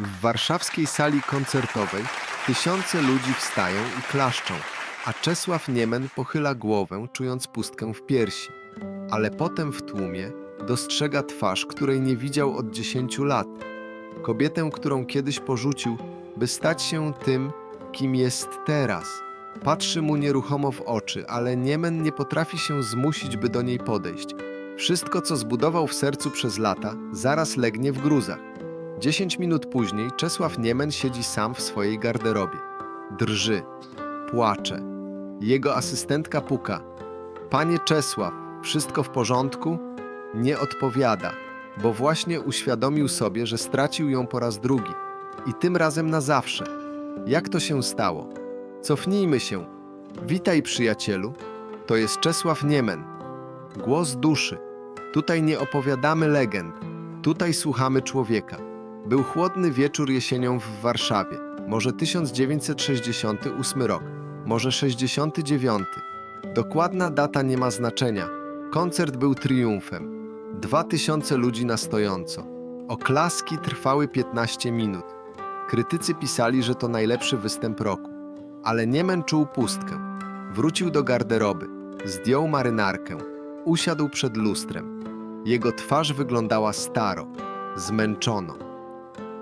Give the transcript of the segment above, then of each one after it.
W warszawskiej sali koncertowej tysiące ludzi wstają i klaszczą, a Czesław Niemen pochyla głowę, czując pustkę w piersi. Ale potem w tłumie dostrzega twarz, której nie widział od dziesięciu lat. Kobietę, którą kiedyś porzucił, by stać się tym, kim jest teraz. Patrzy mu nieruchomo w oczy, ale Niemen nie potrafi się zmusić, by do niej podejść. Wszystko, co zbudował w sercu przez lata, zaraz legnie w gruzach. Dziesięć minut później Czesław Niemen siedzi sam w swojej garderobie. Drży, płacze. Jego asystentka puka. Panie Czesław, wszystko w porządku? Nie odpowiada, bo właśnie uświadomił sobie, że stracił ją po raz drugi. I tym razem na zawsze. Jak to się stało? Cofnijmy się. Witaj, przyjacielu. To jest Czesław Niemen. Głos duszy. Tutaj nie opowiadamy legend. Tutaj słuchamy człowieka. Był chłodny wieczór jesienią w Warszawie. Może 1968 rok, może 69. Dokładna data nie ma znaczenia. Koncert był triumfem. Dwa tysiące ludzi na stojąco. Oklaski trwały 15 minut. Krytycy pisali, że to najlepszy występ roku. Ale Niemen czuł pustkę. Wrócił do garderoby, zdjął marynarkę, usiadł przed lustrem. Jego twarz wyglądała staro, zmęczono.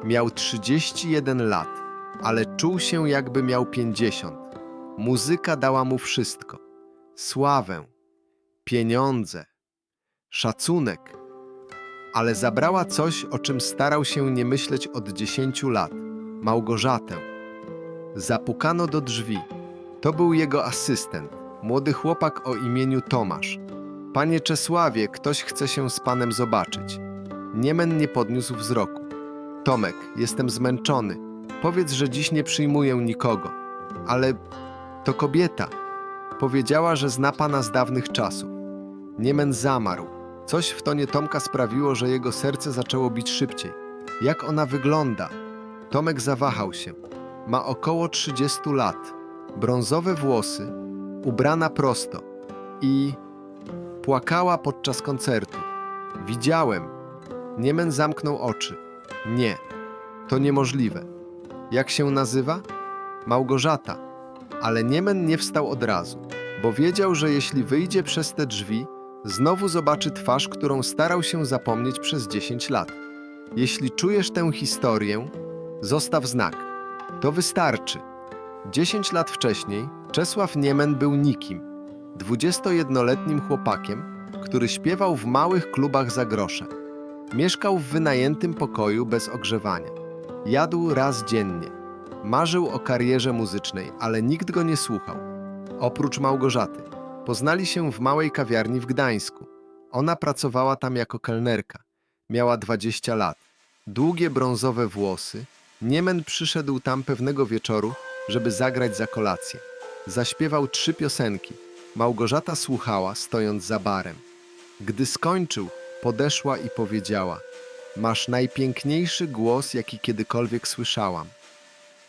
Miał 31 lat, ale czuł się jakby miał 50. Muzyka dała mu wszystko: sławę, pieniądze, szacunek, ale zabrała coś, o czym starał się nie myśleć od 10 lat Małgorzatę. Zapukano do drzwi. To był jego asystent, młody chłopak o imieniu Tomasz. Panie Czesławie, ktoś chce się z panem zobaczyć. Niemen nie podniósł wzroku. Tomek, jestem zmęczony. Powiedz, że dziś nie przyjmuję nikogo. Ale to kobieta. Powiedziała, że zna pana z dawnych czasów. Niemen zamarł. Coś w tonie Tomka sprawiło, że jego serce zaczęło bić szybciej. Jak ona wygląda? Tomek zawahał się. Ma około 30 lat. Brązowe włosy, ubrana prosto i płakała podczas koncertu. Widziałem. Niemen zamknął oczy. Nie, to niemożliwe. Jak się nazywa? Małgorzata. Ale Niemen nie wstał od razu, bo wiedział, że jeśli wyjdzie przez te drzwi, znowu zobaczy twarz, którą starał się zapomnieć przez 10 lat. Jeśli czujesz tę historię, zostaw znak. To wystarczy. 10 lat wcześniej Czesław Niemen był nikim, 21-letnim chłopakiem, który śpiewał w małych klubach za grosze. Mieszkał w wynajętym pokoju bez ogrzewania. Jadł raz dziennie. Marzył o karierze muzycznej, ale nikt go nie słuchał. Oprócz Małgorzaty. Poznali się w małej kawiarni w Gdańsku. Ona pracowała tam jako kelnerka. Miała 20 lat. Długie brązowe włosy. Niemen przyszedł tam pewnego wieczoru, żeby zagrać za kolację. Zaśpiewał trzy piosenki. Małgorzata słuchała, stojąc za barem. Gdy skończył, podeszła i powiedziała: Masz najpiękniejszy głos, jaki kiedykolwiek słyszałam.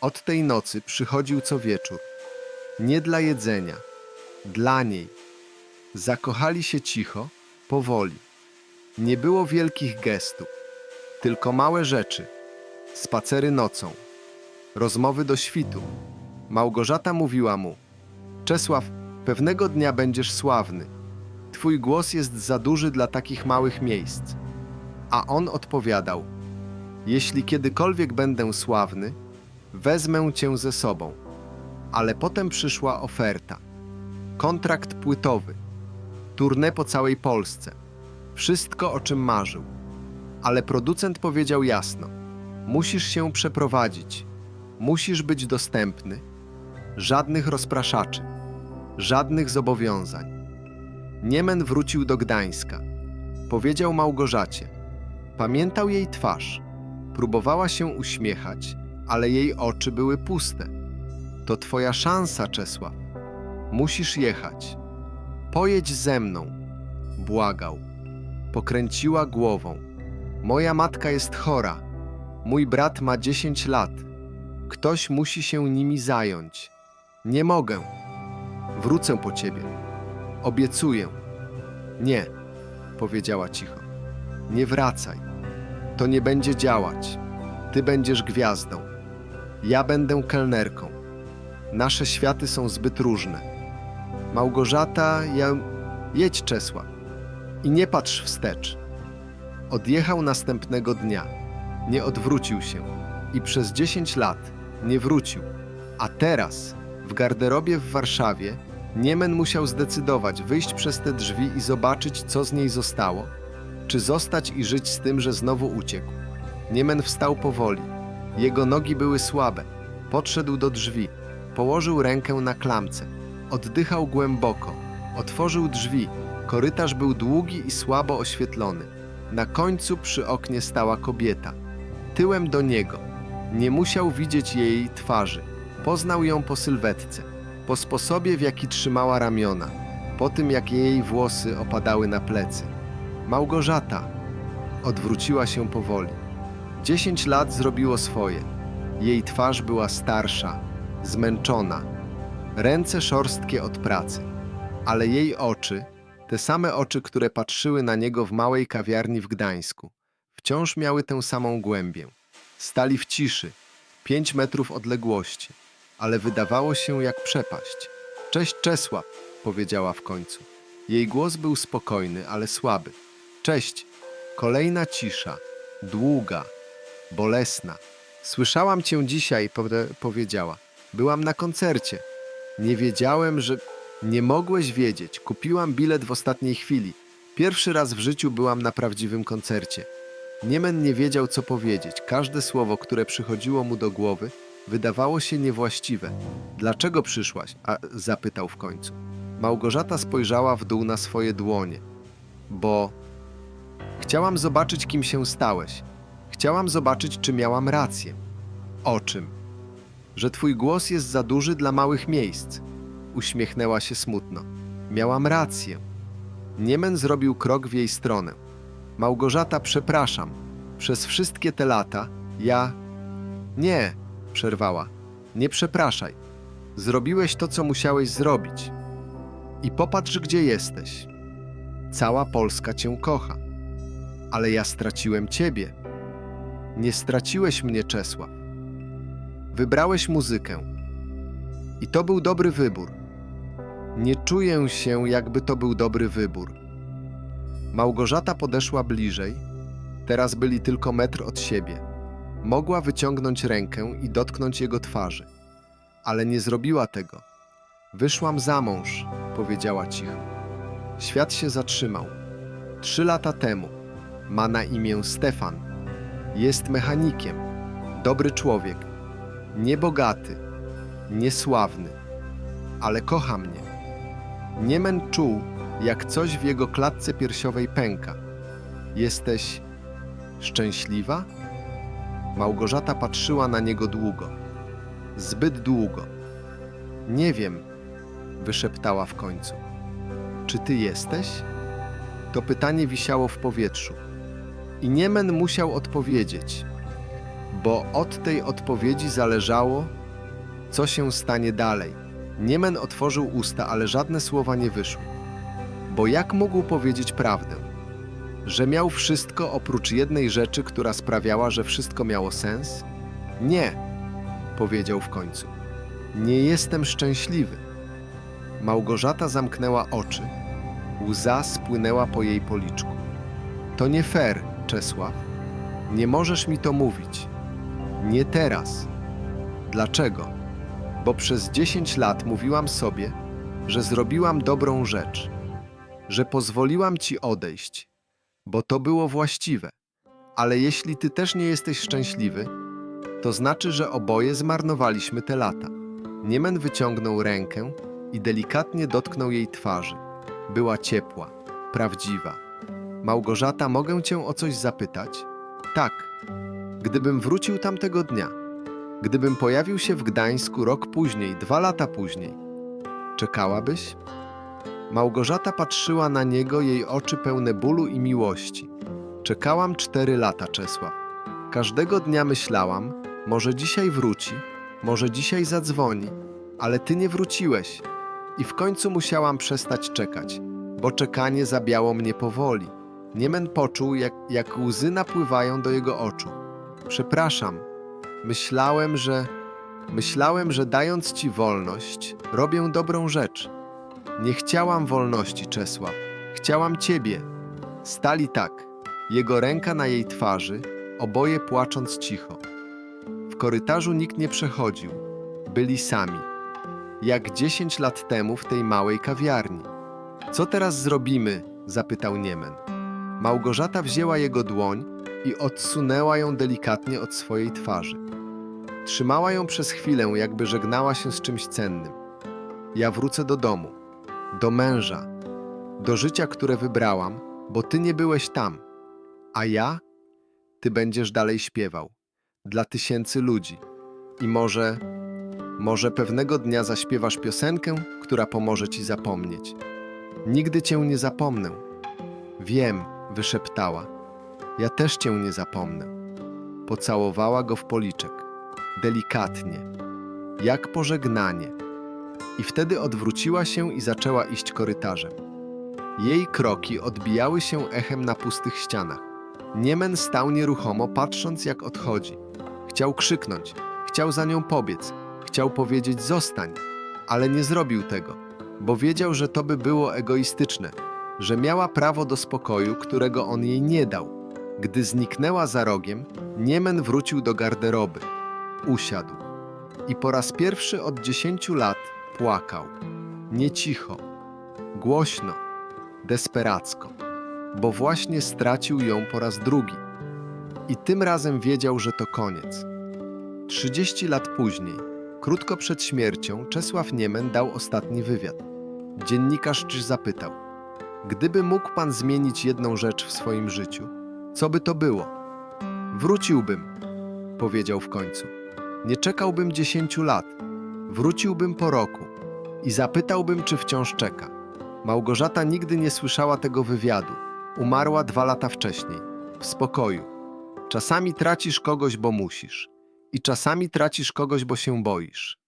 Od tej nocy przychodził co wieczór. Nie dla jedzenia, dla niej. Zakochali się cicho, powoli. Nie było wielkich gestów, tylko małe rzeczy. Spacery nocą, rozmowy do świtu. Małgorzata mówiła mu: Czesław, pewnego dnia będziesz sławny. Twój głos jest za duży dla takich małych miejsc. A on odpowiadał: Jeśli kiedykolwiek będę sławny, wezmę cię ze sobą. Ale potem przyszła oferta. Kontrakt płytowy, tournée po całej Polsce. Wszystko, o czym marzył. Ale producent powiedział jasno: Musisz się przeprowadzić, musisz być dostępny, żadnych rozpraszaczy, żadnych zobowiązań. Niemen wrócił do Gdańska. Powiedział Małgorzacie. Pamiętał jej twarz. Próbowała się uśmiechać, ale jej oczy były puste. To twoja szansa, Czesław. Musisz jechać. Pojedź ze mną. Błagał. Pokręciła głową. Moja matka jest chora. Mój brat ma 10 lat. Ktoś musi się nimi zająć. Nie mogę. Wrócę po ciebie. Obiecuję. Nie, powiedziała cicho. Nie wracaj. To nie będzie działać. Ty będziesz gwiazdą. Ja będę kelnerką. Nasze światy są zbyt różne. Małgorzata, ja... Jedź, Czesław. I nie patrz wstecz. Odjechał następnego dnia. Nie odwrócił się. I przez 10 lat nie wrócił. A teraz, w garderobie w Warszawie, Niemen musiał zdecydować wyjść przez te drzwi i zobaczyć, co z niej zostało, czy zostać i żyć z tym, że znowu uciekł. Niemen wstał powoli. Jego nogi były słabe. Podszedł do drzwi. Położył rękę na klamce. Oddychał głęboko. Otworzył drzwi. Korytarz był długi i słabo oświetlony. Na końcu przy oknie stała kobieta. Tyłem do niego. Nie musiał widzieć jej twarzy. Poznał ją po sylwetce, po sposobie, w jaki trzymała ramiona, po tym, jak jej włosy opadały na plecy. Małgorzata odwróciła się powoli. Dziesięć lat zrobiło swoje. Jej twarz była starsza, zmęczona, ręce szorstkie od pracy, ale jej oczy, te same oczy, które patrzyły na niego w małej kawiarni w Gdańsku, wciąż miały tę samą głębię. Stali w ciszy, pięć metrów odległości, ale wydawało się jak przepaść. Cześć Czesław, powiedziała w końcu. Jej głos był spokojny, ale słaby. Cześć. Kolejna cisza, długa, bolesna. Słyszałam cię dzisiaj, powiedziała. Byłam na koncercie. Nie wiedziałem, że. Nie mogłeś wiedzieć. Kupiłam bilet w ostatniej chwili. Pierwszy raz w życiu byłam na prawdziwym koncercie. Niemen nie wiedział, co powiedzieć. Każde słowo, które przychodziło mu do głowy, wydawało się niewłaściwe. Dlaczego przyszłaś? A zapytał w końcu. Małgorzata spojrzała w dół na swoje dłonie. Bo chciałam zobaczyć, kim się stałeś. Chciałam zobaczyć, czy miałam rację. O czym? Że twój głos jest za duży dla małych miejsc. Uśmiechnęła się smutno. Miałam rację. Niemen zrobił krok w jej stronę. Małgorzata, przepraszam. Przez wszystkie te lata ja. Nie, przerwała. Nie przepraszaj. Zrobiłeś to, co musiałeś zrobić. I popatrz, gdzie jesteś. Cała Polska cię kocha. Ale ja straciłem ciebie. Nie straciłeś mnie, Czesław. Wybrałeś muzykę. I to był dobry wybór. Nie czuję się, jakby to był dobry wybór. Małgorzata podeszła bliżej. Teraz byli tylko metr od siebie. Mogła wyciągnąć rękę i dotknąć jego twarzy, ale nie zrobiła tego. Wyszłam za mąż, powiedziała cicho. Świat się zatrzymał. Trzy lata temu. Ma na imię Stefan. Jest mechanikiem. Dobry człowiek. Niebogaty. Niesławny. Ale kocha mnie. Niemen czuł, jak coś w jego klatce piersiowej pęka. Jesteś szczęśliwa? Małgorzata patrzyła na niego długo. Zbyt długo. Nie wiem, wyszeptała w końcu. Czy ty jesteś? To pytanie wisiało w powietrzu. I Niemen musiał odpowiedzieć, bo od tej odpowiedzi zależało, co się stanie dalej. Niemen otworzył usta, ale żadne słowa nie wyszły. Bo jak mógł powiedzieć prawdę? Że miał wszystko oprócz jednej rzeczy, która sprawiała, że wszystko miało sens? Nie, powiedział w końcu. Nie jestem szczęśliwy. Małgorzata zamknęła oczy. Łza spłynęła po jej policzku. To nie fair, Czesław. Nie możesz mi to mówić. Nie teraz. Dlaczego? Bo przez 10 lat mówiłam sobie, że zrobiłam dobrą rzecz, że pozwoliłam ci odejść, bo to było właściwe. Ale jeśli ty też nie jesteś szczęśliwy, to znaczy, że oboje zmarnowaliśmy te lata. Niemen wyciągnął rękę i delikatnie dotknął jej twarzy. Była ciepła, prawdziwa. Małgorzata, mogę cię o coś zapytać? Tak. Gdybym wrócił tamtego dnia, gdybym pojawił się w Gdańsku rok później, dwa lata później, czekałabyś? Małgorzata patrzyła na niego, jej oczy pełne bólu i miłości. Czekałam cztery lata, Czesław. Każdego dnia myślałam, może dzisiaj wróci, może dzisiaj zadzwoni, ale ty nie wróciłeś. I w końcu musiałam przestać czekać, bo czekanie zabiało mnie powoli. Niemen poczuł, jak, jak łzy napływają do jego oczu. Przepraszam, Myślałem, że. Myślałem, że dając ci wolność, robię dobrą rzecz. Nie chciałam wolności, Czesław. Chciałam ciebie. Stali tak. Jego ręka na jej twarzy, oboje płacząc cicho. W korytarzu nikt nie przechodził. Byli sami. Jak dziesięć lat temu w tej małej kawiarni. Co teraz zrobimy? zapytał Niemen. Małgorzata wzięła jego dłoń i odsunęła ją delikatnie od swojej twarzy. Trzymała ją przez chwilę, jakby żegnała się z czymś cennym. Ja wrócę do domu, do męża, do życia, które wybrałam, bo ty nie byłeś tam. A ja? Ty będziesz dalej śpiewał. Dla tysięcy ludzi. I może, może pewnego dnia zaśpiewasz piosenkę, która pomoże ci zapomnieć. Nigdy cię nie zapomnę. Wiem, wyszeptała. Ja też cię nie zapomnę. Pocałowała go w policzek, delikatnie, jak pożegnanie. I wtedy odwróciła się i zaczęła iść korytarzem. Jej kroki odbijały się echem na pustych ścianach. Niemen stał nieruchomo, patrząc jak odchodzi. Chciał krzyknąć, chciał za nią pobiec, chciał powiedzieć zostań, ale nie zrobił tego, bo wiedział, że to by było egoistyczne, że miała prawo do spokoju, którego on jej nie dał. Gdy zniknęła za rogiem, Niemen wrócił do garderoby. Usiadł. I po raz pierwszy od dziesięciu lat płakał. Nie cicho, głośno, desperacko, bo właśnie stracił ją po raz drugi. I tym razem wiedział, że to koniec. Trzydzieści lat później, krótko przed śmiercią, Czesław Niemen dał ostatni wywiad. Dziennikarz czyż zapytał: Gdyby mógł pan zmienić jedną rzecz w swoim życiu, co by to było? Wróciłbym, powiedział w końcu. Nie czekałbym dziesięciu lat. Wróciłbym po roku i zapytałbym, czy wciąż czeka. Małgorzata nigdy nie słyszała tego wywiadu. Umarła dwa lata wcześniej, w spokoju. Czasami tracisz kogoś, bo musisz, i czasami tracisz kogoś, bo się boisz.